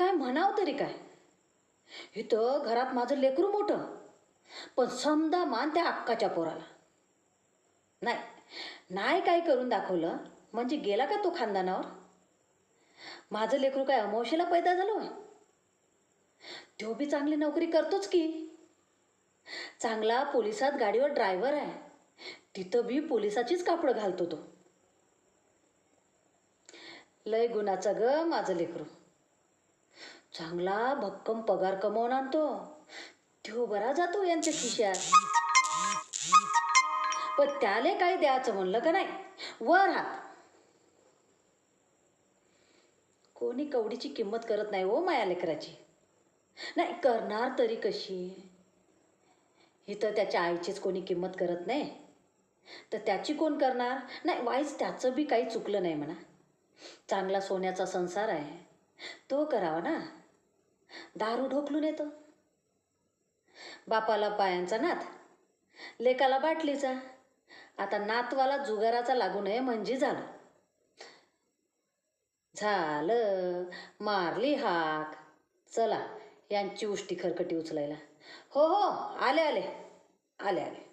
काय म्हणावं तरी काय? इथं घरात माझं लेकरू मोठं. पण समजा मान त्या अक्काच्या पोराला. नाही नाही काय करून दाखवलं म्हणजे गेला का तो खानदानावर? माझं लेकरू काय अमोशेला पैदा झालो तो बी चांगली नोकरी करतोच की. चांगला पोलिसात गाडीवर ड्रायव्हर आहे. तिथं बी पोलिसाचीच कापडं घालतो तो. लय गुणाचं ग माझं लेकरू. चांगला भक्कम पगार कमवून आणतो. तो बरा जातो यांच्या खिशात. पण त्याले काही द्यायचं म्हणलं का नाही? वर हात. कोणी कवडीची किंमत करत नाही हो माया लेकराची. नाही करणार तरी कशी? ही तर त्याच्या आईचीच कोणी किंमत करत नाही. तर त्याची कोण करणार? नाही वाईच त्याचं बी काही चुकलं नाही म्हणा. चांगला सोन्याचा संसार आहे. तो करावा ना. दारू ढोकलून येतो. बापाला पायांचा नात लेकाला बाटलीचा. आता नातवाला जुगाराचा लागू नये म्हणजे झालं. झालं मारली हाक. चला यांची उष्टी खरकटी उचलायला. हो हो आले आले. आले आले.